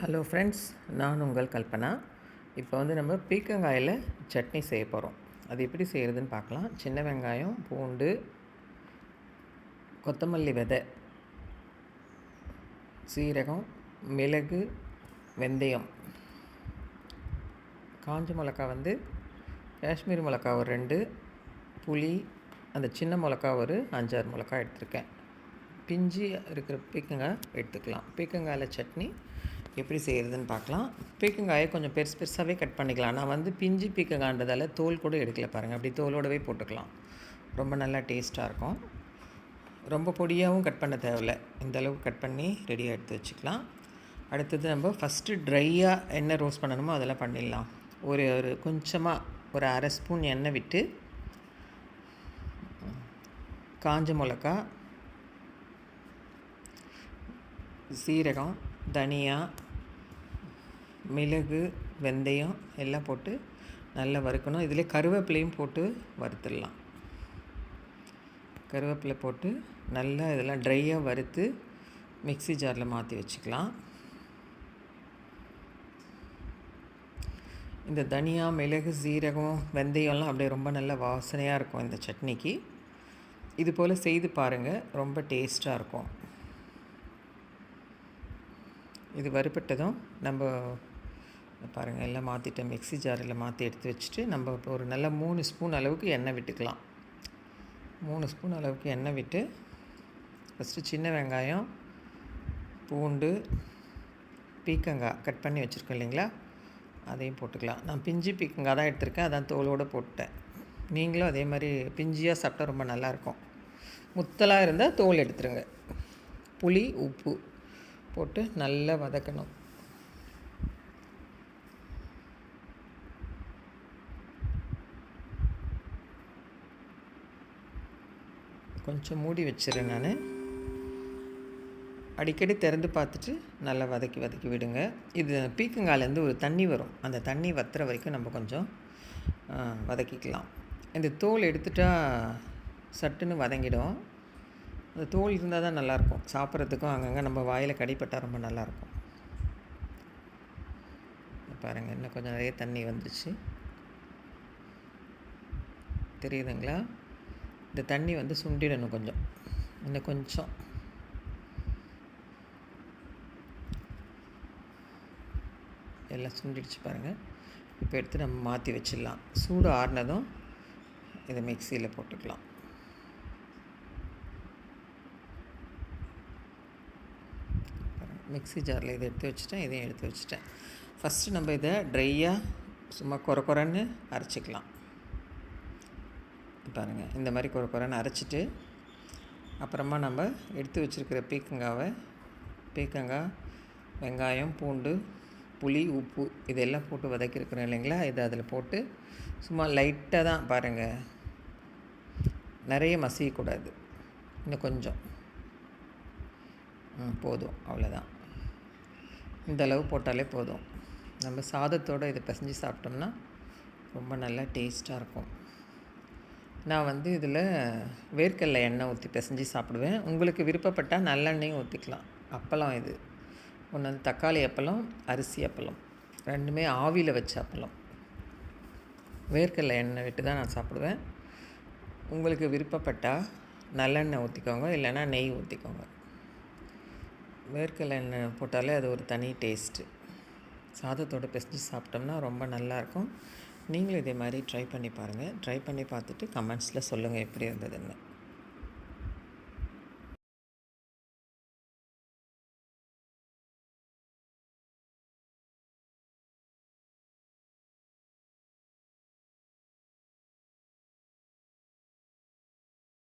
Hello friends நான் உங்கள் கல்பனா. இப்போ வந்து நம்ம பீக்கங்காயில் சட்னி செய்ய போகிறோம் அது எப்படி செய்கிறதுன்னு பார்க்கலாம். சின்ன வெங்காயம் பூண்டு கொத்தமல்லி விதை சீரகம் மிளகு வெந்தயம். காஞ்ச மிளகா வந்து காஷ்மீர் மிளகா ஒரு ரெண்டு புளி அந்த சின்ன மிளகா ஒரு அஞ்சாறு மிளகா எடுத்திருக்கேன். பிஞ்சு இருக்கிற பீக்கங்காய் எடுத்துக்கலாம். பீக்கங்காயில் சட்னி எப்படி செய்கிறதுன்னு பார்க்கலாம். பீக்கங்காயை கொஞ்சம் பெருசு பெருசாகவே கட் பண்ணிக்கலாம். நான் வந்து பிஞ்சு பீக்கங்கான்றதால தோல் கூட எடுக்கல பாருங்கள் அப்படி தோலோடவே போட்டுக்கலாம். ரொம்ப நல்லா டேஸ்ட்டாக இருக்கும். ரொம்ப பொடியாகவும் கட் பண்ண தேவையில்ல. இந்த அளவுக்கு கட் பண்ணி ரெடியாக எடுத்து வச்சுக்கலாம். அடுத்தது நம்ம ஃபஸ்ட்டு ட்ரையாக என்ன ரோஸ்ட் பண்ணணுமோ அதெல்லாம் பண்ணிடலாம். ஒரு ஒரு கொஞ்சமாக ஒரு அரை ஸ்பூன் எண்ணெய் விட்டு காஞ்ச மிளகா சீரகம் தனியா மிளகு வெந்தயம் எல்லாம் போட்டு நல்லா வறுக்கணும். இதில் கருவேப்பிலையும் போட்டு வறுத்துடலாம். கருவேப்பிலை போட்டு நல்லா இதெல்லாம் ட்ரையாக வறுத்து மிக்சி ஜாரில் மாற்றி வச்சுக்கலாம். இந்த தனியா மிளகு சீரகம் வெந்தயம்லாம் அப்படியே ரொம்ப நல்ல வாசனையாக இருக்கும் இந்த சட்னிக்கு. இது போல் செய்து பாருங்கள் ரொம்ப டேஸ்ட்டாக இருக்கும். இது வறுப்பட்டதும் நம்ம பாருங்கள் எல்லாம் மாற்றிட்டேன் மிக்ஸி ஜாரில் மாற்றி எடுத்து வச்சுட்டு நம்ம இப்போ ஒரு நல்ல மூணு ஸ்பூன் அளவுக்கு எண்ணெய் விட்டுக்கலாம். மூணு ஸ்பூன் அளவுக்கு எண்ணெய் விட்டு ஃபஸ்ட்டு சின்ன வெங்காயம் பூண்டு பீக்கங்காய் கட் பண்ணி வச்சுருக்கோம் இல்லைங்களா? அதையும் போட்டுக்கலாம். நான் பிஞ்சு பீக்கங்காய் தான் எடுத்திருக்கேன் அதான் தோலோடு போட்டேன் நீங்களும் அதே மாதிரி பிஞ்சியாக சாப்பிட்டா ரொம்ப நல்லாயிருக்கும். முத்தலாக இருந்தால் தோல் எடுத்துருங்க. புளி உப்பு போட்டு நல்லா வதக்கணும். கொஞ்சம் மூடி வச்சிடுறேன் நான். அடிக்கடி திறந்து பார்த்துட்டு நல்லா வதக்கி வதக்கி விடுங்க. இது பீக்கங்காலேருந்து ஒரு தண்ணி வரும். அந்த தண்ணி வத்துற வரைக்கும் நம்ம கொஞ்சம் வதக்கிக்கலாம். இந்த தோல் எடுத்துட்டா சட்டுன்னு வதங்கிடும். அந்த தோல் இருந்தால் தான் நல்லாயிருக்கும். சாப்பிட்றதுக்கும் அங்கங்கே நம்ம வாயில் கடிப்பட்டால் ரொம்ப நல்லாயிருக்கும். பாருங்கள் இன்னும் கொஞ்சம் நிறைய தண்ணி வந்துச்சு தெரியுதுங்களா? இந்த தண்ணி வந்து சுண்டிடணும் கொஞ்சம். இன்னும் கொஞ்சம். எல்லாம் சுண்டிடுச்சு பாருங்கள் இப்போ எடுத்து நம்ம மாற்றி வச்சிடலாம். சூடு ஆறுனதும் இதை மிக்சியில் போட்டுக்கலாம். மிக்ஸி ஜாரில் இதை எடுத்து வச்சுட்டேன் இதையும் எடுத்து வச்சுட்டேன். ஃபஸ்ட்டு நம்ம இதை ட்ரையாக சும்மா குறை குறைன்னு அரைச்சிக்கலாம். பாருங்கள் இந்த மாதிரி குறை குறைன்னு அரைச்சிட்டு அப்புறமா நம்ம எடுத்து வச்சுருக்கிற பீக்கங்காவை பீக்கங்காய் வெங்காயம் பூண்டு புளி உப்பு இதெல்லாம் போட்டு வதக்கியிருக்கிறோம் இல்லைங்களா? இதை அதில் போட்டு சும்மா லைட்டாக தான் பாருங்கள் நிறைய மசியக்கூடாது. இன்னும் கொஞ்சம். போதும். அவ்வளோதான் இந்த அளவு போட்டாலே போதும். நம்ம சாதத்தோடு இதை பிசைஞ்சு சாப்பிட்டோம்னா ரொம்ப நல்லா டேஸ்ட்டாக இருக்கும். நான் வந்து இதில் வேர்க்கடலை எண்ணெய் ஊற்றி பிசைஞ்சு சாப்பிடுவேன். உங்களுக்கு விருப்பப்பட்டால் நல்லெண்ணெயும் ஊற்றிக்கலாம். அப்பளம் இது. ஒன்று வந்து தக்காளி அப்பளம் அரிசி அப்பளம். ரெண்டுமே ஆவியில் வச்ச அப்பளம். வேர்க்கடலை எண்ணெய் விட்டு தான் நான் சாப்பிடுவேன். உங்களுக்கு விருப்பப்பட்டால் நல்லெண்ணெய் ஊற்றிக்கோங்க. இல்லைன்னா நெய் ஊற்றிக்கோங்க. வேர்க்கடலை எண்ணெய் போட்டாலே அது ஒரு தனி டேஸ்ட்டு. சாதத்தோடு பிசைஞ்சு சாப்பிட்டோம்னா ரொம்ப நல்லாயிருக்கும் நீங்களும் இதே மாதிரி ட்ரை பண்ணி பாருங்கள் ட்ரை பண்ணி பார்த்துட்டு கமெண்ட்ஸில் சொல்லுங்கள் எப்படி இருந்ததுன்னு.